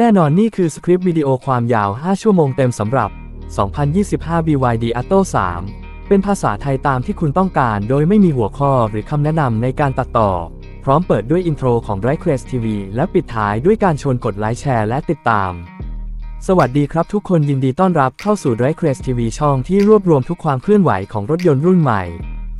แน่นอนนี่คือสคริปต์วิดีโอความยาว 5 ชั่วโมงเต็มสำหรับ 2025 BYD Atto 3 เป็นภาษาไทยตามที่คุณต้องการ โดยไม่มีหัวข้อหรือคำแนะนำในการตัดต่อ พร้อมเปิดด้วยอินโทรของ r i c e s TV และปิดท้ายด้วยการชวนกดไลค์แชร์และติดตาม สวัสดีครับทุกคนยินดีต้อนรับเข้าสู่ r i c e s TV ช่องที่รวบรวมทุกความเคลื่อนไหวของรถยนต์รุ่นใหม่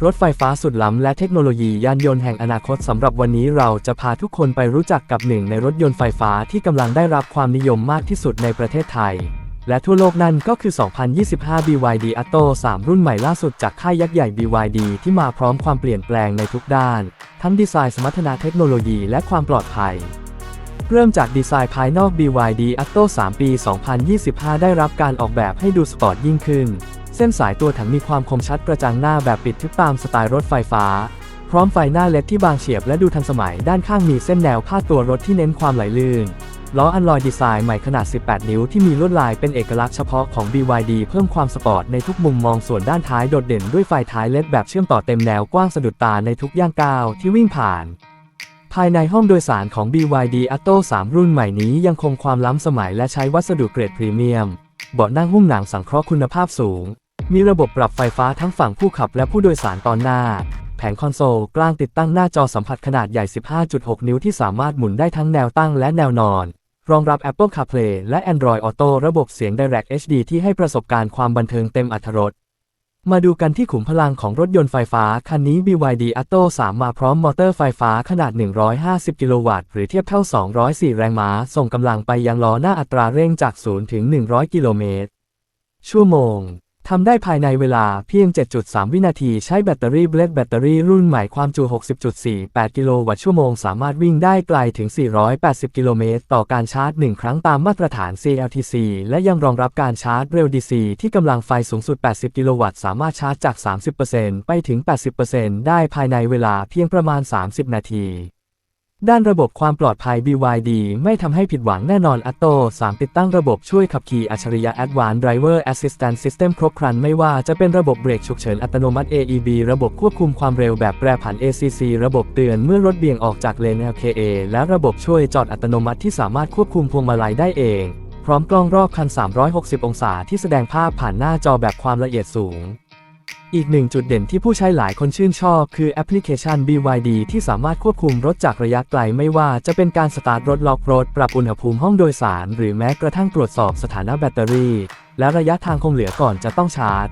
รถไฟฟ้าสุดล้ำและเทคโนโลยียานยนต์แห่งอนาคตสำหรับวันนี้เราจะพาทุกคนไปรู้จักกับหนึ่งในรถยนต์ไฟฟ้าที่กำลังได้รับความนิยมมากที่สุดในประเทศไทย และทั่วโลกนั่นก็คือ 2025 BYD Atto 3 รุ่นใหม่ล่าสุดจากค่ายยักษ์ใหญ่ BYD ที่มาพร้อมความเปลี่ยนแปลงในทุกด้าน ทั้งดีไซน์สมรรถนะเทคโนโลยีและความปลอดภัยเริ่มจากดีไซน์ภายนอก BYD Atto 3 ปี 2025 ได้รับการออกแบบให้ดูสปอร์ตยิ่งขึ้น เส้นสายตัวถังมีความคมชัดกระจังหน้าแบบปิดทึบตามสไตล์รถไฟฟ้า พร้อมไฟหน้าเล็ดที่บางเฉียบและดูทันสมัยด้านข้างมีเส้นแนวพาดตัวรถที่เน้นความไหลลื่นล้ออันลอยดีไซน์ใหม่ขนาด 18 นิ้วที่มีลวดลายเป็นเอกลักษณ์เฉพาะของ BYD เพิ่มความสปอร์ตในทุกมุมมองส่วนด้านท้ายโดดเด่นด้วยไฟท้ายเลดแบบเชื่อมต่อเต็มแนวกว้างสะดุดตาในทุกย่างก้าวที่วิ่งผ่าน ภายในห้องโดยสารของ BYD Atto 3 รุ่นใหม่นี้ยังคงความล้ำสมัยและใช้วัสดุเกรดพรีเมียม เบาะนั่งหุ้มหนังสังเคราะห์คุณภาพสูง มีระบบปรับไฟฟ้าทั้งฝั่งผู้ขับและผู้โดยสารตอนหน้า แผงคอนโซลกลางติดตั้งหน้าจอสัมผัสขนาดใหญ่ 15.6 นิ้วที่สามารถหมุนได้ทั้งแนวตั้งและแนวนอน รองรับ Apple CarPlay และ Android Auto ระบบเสียง Direct HD ที่ให้ประสบการณ์ความบันเทิงเต็มอรรถรสมาดูกันที่ขุมพลังของรถยนต์ไฟฟ้า คันนี้ BYD Atto 3 มาพร้อมมอเตอร์ไฟฟ้าขนาด 150 กิโลวัตต์ หรือเทียบเท่า 204 แรงม้า ส่งกำลังไปยังล้อหน้าอัตราเร่งจาก 0 ถึง 100 กิโลเมตร ชั่วโมง ทำได้ภายในเวลาเพียง 7.3 วินาที ใช้แบตเตอรี่เบลดแบตเตอรี่รุ่นใหม่ความจุ 60.48 กิโลวัตต์ชั่วโมง สามารถวิ่งได้ไกลถึง 480 กิโลเมตร ต่อการชาร์จ 1 ครั้งตามมาตรฐาน CLTC และยังรองรับการชาร์จเร็ว DC ที่กำลังไฟสูงสุด 80 กิโลวัตต์ สามารถชาร์จจาก 30%ไปถึง 80%ได้ภายในเวลาเพียงประมาณ 30 นาที ด้านระบบความปลอดภัย BYD ไม่ทำให้ผิดหวังแน่นอน Atto 3ติดตั้งระบบช่วยขับขี่อัจฉริยะ Advanced Driver Assistance System ครบครันไม่ว่าจะเป็นระบบเบรกฉุกเฉินอัตโนมัติ AEB ระบบควบคุมความเร็วแบบแปรผัน ACC ระบบเตือนเมื่อรถเบี่ยงออกจากเลน LKA และระบบช่วยจอดอัตโนมัติที่สามารถควบคุมพวงมาลัยได้เอง พร้อมกล้องรอบคัน 360 องศาที่แสดงภาพผ่านหน้าจอแบบความละเอียดสูง อีกหนึ่งจุดเด่นที่ผู้ใช้หลายคนชื่นชอบ คือแอปพลิเคชัน BYD ที่สามารถควบคุมรถจากระยะไกลไม่ว่าจะเป็นการสตาร์ทรถล็อกรถ ปรับอุณหภูมิห้องโดยสาร หรือแม้กระทั่งตรวจสอบสถานะแบตเตอรี่ และระยะทางคงเหลือก่อนจะต้องชาร์จ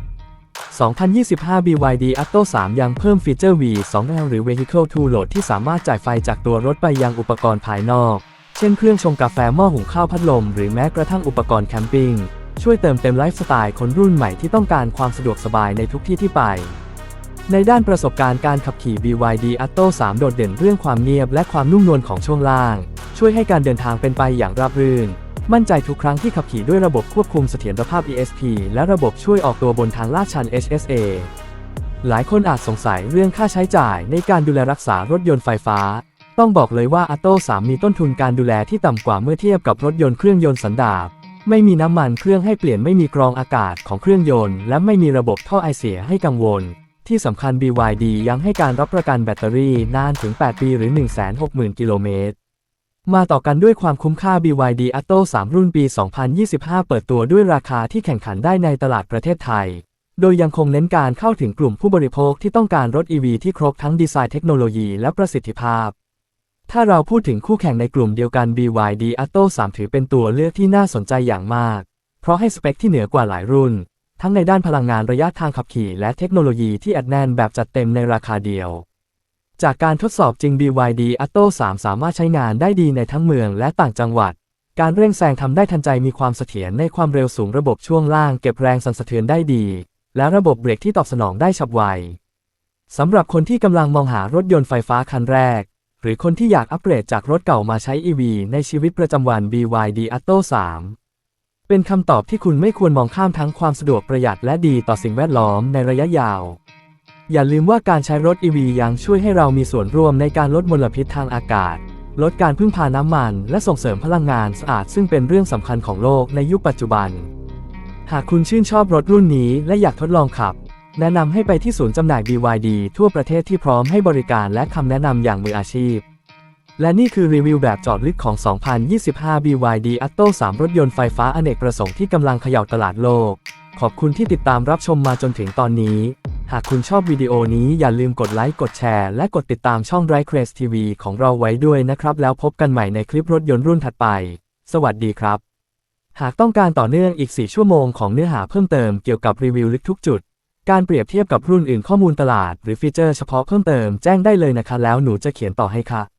2025 BYD Atto 3 ยังเพิ่มฟีเจอร์ V2L หรือ Vehicle to Load ที่สามารถจ่ายไฟจากตัวรถไปยังอุปกรณ์ภายนอก เช่นเครื่องชงกาแฟหม้อหุงข้าวพัดลม หรือแม้กระทั่งอุปกรณ์แคมปิ้ง ช่วยเติมเต็มไลฟ์สไตล์คนรุ่นใหม่ที่ต้องการความสะดวกสบายในทุกที่ที่ไป ในด้านประสบการณ์การขับขี่ BYD Atto 3 โดดเด่นเรื่องความเงียบและความนุ่มนวลของช่วงล่าง ช่วยให้การเดินทางเป็นไปอย่างราบรื่น มั่นใจทุกครั้งที่ขับขี่ด้วยระบบควบคุมเสถียรภาพ ESP และระบบช่วยออกตัวบนทางลาดชัน HSA หลายคนอาจสงสัยเรื่องค่าใช้จ่ายในการดูแลรักษารถยนต์ไฟฟ้า ต้องบอกเลยว่า Atto 3 มีต้นทุนการดูแลที่ต่ำกว่าเมื่อเทียบกับรถยนต์เครื่องยนต์สันดาป ไม่มีน้ำมันเครื่องให้เปลี่ยนไม่มีกรองอากาศของเครื่องยนต์ และไม่มีระบบท่อไอเสียให้กังวล ที่สำคัญ BYD ยังให้การรับประกันแบตเตอรี่นานถึง 8 ปีหรือ 160,000 กิโลเมตร มาต่อกันด้วยความคุ้มค่า BYD Atto 3 รุ่นปี 2025 เปิดตัวด้วยราคาที่แข่งขันได้ในตลาดประเทศไทย โดยยังคงเน้นการเข้าถึงกลุ่มผู้บริโภคที่ต้องการรถ EV ที่ครบทั้งดีไซน์เทคโนโลยีและประสิทธิภาพ ถ้าเราพูดถึงคู่แข่งในกลุ่มเดียวกัน BYD Atto 3 ถือเป็นตัวเลือกที่น่าสนใจอย่างมาก เพราะให้สเปคที่เหนือกว่าหลายรุ่น ทั้งในด้านพลังงานระยะทางขับขี่และเทคโนโลยีที่อัดแน่นแบบจัดเต็มในราคาเดียว จากการทดสอบจริง BYD Atto 3 สามารถใช้งานได้ดีในทั้งเมืองและต่างจังหวัด การเร่งแซงทำได้ทันใจมีความเสถียรในความเร็วสูงระบบช่วงล่างเก็บแรงสั่นสะเทือนได้ดี และระบบเบรกที่ตอบสนองได้ฉับไวสำหรับคนที่กำลังมองหารถยนต์ไฟฟ้าคันแรก หรือคนที่อยากอัปเกรดจากรถเก่ามาใช้ EV ในชีวิตประจำวัน BYD Atto 3 เป็นคำตอบที่คุณไม่ควรมองข้ามทั้งความสะดวกประหยัดและดีต่อสิ่งแวดล้อมในระยะยาว อย่าลืมว่าการใช้รถ EV ยังช่วยให้เรามีส่วนร่วมในการลดมลพิษทางอากาศ ลดการพึ่งพาน้ำมัน และส่งเสริมพลังงานสะอาดซึ่งเป็นเรื่องสำคัญของโลกในยุคปัจจุบัน หากคุณชื่นชอบรถรุ่นนี้และอยากทดลองขับ แนะนำให้ไปที่ศูนย์จำหน่าย BYD ทั่วประเทศที่พร้อมให้บริการและคำแนะนำอย่างมืออาชีพ และนี่คือรีวิวแบบจอดลึกของ 2025 BYD Atto 3 รถยนต์ไฟฟ้าอเนกประสงค์ที่กำลังเขย่าตลาดโลก ขอบคุณที่ติดตามรับชมมาจนถึงตอนนี้ หากคุณชอบวิดีโอนี้อย่าลืมกดไลค์กดแชร์และกดติดตามช่อง r i c r a c e TV ของเราไว้ด้วยนะครับ แล้วพบกันใหม่ในคลิปรถยนต์รุ่นถัดไป สวัสดีครับ หากต้องการต่อเนื่องอีก 4 ชั่วโมงของเนื้อหาเพิ่มเติมเกี่ยวกับรีวิวลึกทุกจุด การเปรียบเทียบกับรุ่นอื่นข้อมูลตลาด หรือฟีเจอร์เฉพาะเพิ่มเติมแจ้งได้เลยนะคะ แล้วหนูจะเขียนต่อให้ค่ะ